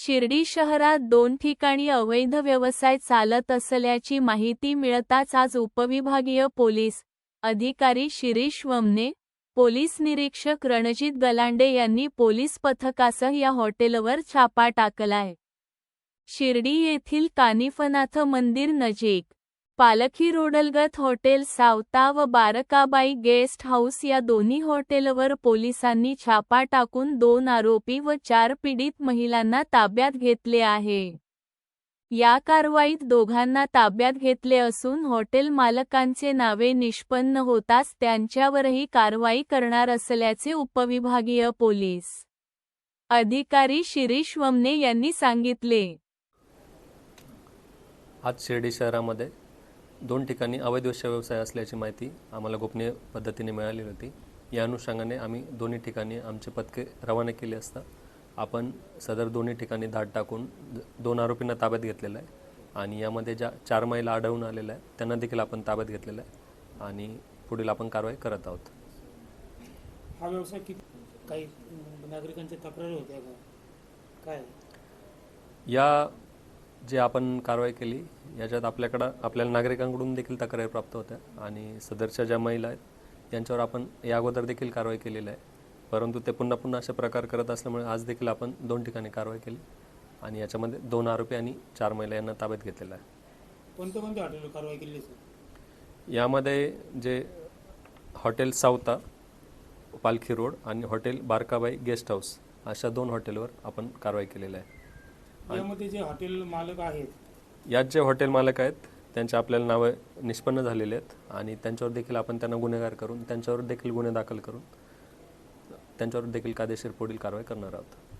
शिर्डी शहरात दोन ठिकाणी अवैध व्यवसाय चालत असल्याची माहिती मिळताच आज उपविभागीय पोलीस अधिकारी शिरीष वमने पोलीस निरीक्षक रणजित गलांडे यांनी पोलीस पथकासह या हॉटेलवर छापा टाकलाय. शिर्डी येथील कानिफनाथ मंदिर नजीक पालखी रोडलगत हॉटेल सावता व बारकाबाई गेस्ट हाऊस या दोन्ही हॉटेलवर पोलिसांनी छापा टाकून दोन आरोपी व चार पीडित महिलांना ताब्यात घेतले आहे. या कारवाईत दोघांना ताब्यात घेतले असून हॉटेल मालकांचे नावे निष्पन्न होताच त्यांच्यावरही कारवाई करणार असल्याचे उपविभागीय पोलीस अधिकारी शिरीष वमने यांनी सांगितले. आज शिर्डी शहरामध्ये दोन ठिकाणी अवैध व्यवसाय असल्याची माहिती आम्हाला गोपनीय पद्धतीने मिळाली होती. या अनुषंगाने आम्ही दोन्ही ठिकाणी आमचे पथके रवाना केली असता आपण सदर दोन्ही ठिकाणी धाड टाकून दोन आरोपींना ताब्यात घेतलेलं आहे आणि यामध्ये ज्या चार महिला आढळून आलेल्या आहेत त्यांना देखील आपण ताब्यात घेतलेलं आहे आणि पुढील आपण कारवाई करत आहोत. हा व्यवसाय काही नागरिकांच्या तक्रारी होत्या का? काय? या जे आपण कारवाई केली याच्यात आपल्याकडं आपल्याला नागरिकांकडून देखील तक्रारी प्राप्त होत्या आणि सदरच्या ज्या महिला आहेत यांच्यावर आपण या अगोदर देखील कारवाई केलेली आहे. परंतु ते पुन्हा पुन्हा असे प्रकार करत असल्यामुळे आज देखील आपण दोन ठिकाणी कारवाई केली आणि याच्यामध्ये दोन आरोपी आणि चार महिला यांना ताब्यात घेतलेलं आहे. कोणत्या कोणत्या हॉटेलवर कारवाई केली यामध्ये जे हॉटेल सावता पालखी रोड आणि हॉटेल बारकाबाई गेस्ट हाऊस अशा दोन हॉटेलवर आपण कारवाई केलेली आहे. यामध्ये जे हॉटेल मालक आहेत. यात जे हॉटेल मालक आहेत त्यांचे आपल्याला नावं निष्पन्न झालेले आहेत आणि त्यांच्यावर देखील आपण त्यांना गुन्हेगार करून त्यांच्यावर देखील गुन्हे दाखल करून त्यांच्यावर देखील कायदेशीर पुढील कारवाई करणार आहोत.